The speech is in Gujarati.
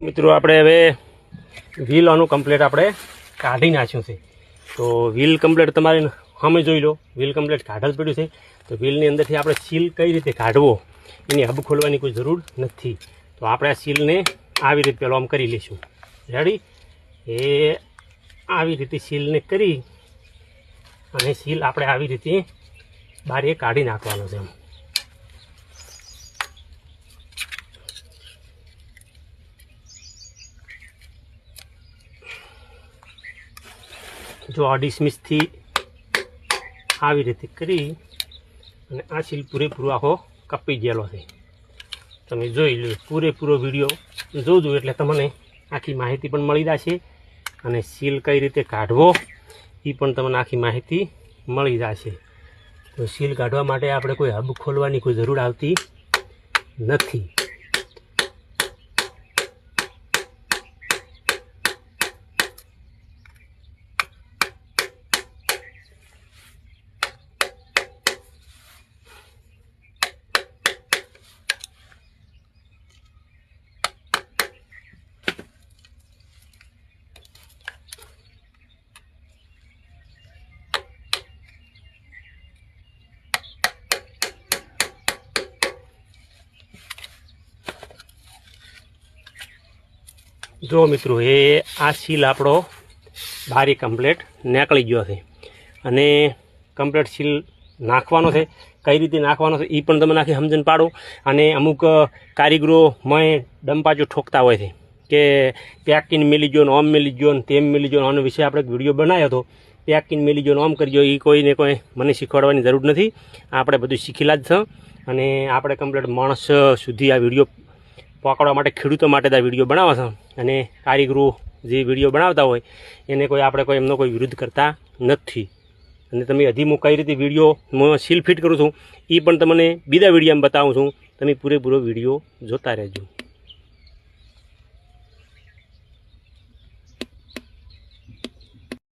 મિત્રો, આપણે હવે વ્હીલ આનું કમ્પ્લેટ આપણે કાઢી નાખ્યું છે. તો વ્હીલ કમ્પ્લેટ તમારે સામે જોઈ લો. વ્હીલ કમ્પ્લેટ કાઢ જ પડ્યું છે. તો વ્હીલની અંદરથી આપણે સીલ કઈ રીતે કાઢવો, એની હબ ખોલવાની કોઈ જરૂર નથી. તો આપણે આ સીલને આવી રીતે પેલો આમ કરી લઈશું. રેડી એ આવી રીતે સીલને કરી અને સીલ આપણે આવી રીતે બારીએ કાઢી નાખવાનો છે એમ. જો આ ડિસમિસથી આવી રીતે કરી અને આ સીલ પૂરેપૂરો આખો કપી ગયેલો છે. તમે જોઈ લો પૂરેપૂરો વીડિયો જોજો એટલે તમને આખી માહિતી પણ મળી જશે અને સીલ કઈ રીતે કાઢવો એ પણ તમને આખી માહિતી મળી જશે. તો સીલ કાઢવા માટે આપણે કોઈ હબ ખોલવાની કોઈ જરૂર આવતી નથી. જો મિત્રો, એ આ સીલ આપણો બારી કમ્પ્લેટ નીકળી ગયો છે. અને કમ્પ્લેટ સીલ નાખવાનો છે. કઈ રીતે નાખવાનો છે એ પણ તમે નાખી સમજણ પાડો. અને અમુક કારીગરો મય ડંપાચું ઠોકતા હોય છે કે પેકિંગ મિલી ગયો ને ઓમ મિલી ગયો ને તેમ મિલી ગયો આનો વિશે આપણે વીડિયો બનાવ્યો હતો. પેકિંગ મિલી ગયો ને ઓમ કરજો એ કોઈને કોઈ મને શીખવાડવાની જરૂર નથી. આપણે બધું શીખેલા જ છે. અને આપણે કમ્પ્લેટ માણસ સુધી આ વીડિયો પકડવા માટે ખેડૂતો માટે આ વીડિયો બનાવવા છે. અને કારીગરો જે વીડિયો બનાવતા હોય, એને કોઈ આપણે કોઈ એમનો કોઈ વિરુદ્ધ કરતા નથી. અને તમે હજી હું કઈ રીતે વીડિયો હું સીલ ફિટ કરું છું એ પણ તમને બીજા વિડીયોમાં બતાવું છું. તમે પૂરેપૂરો વીડિયો જોતા રહેજો.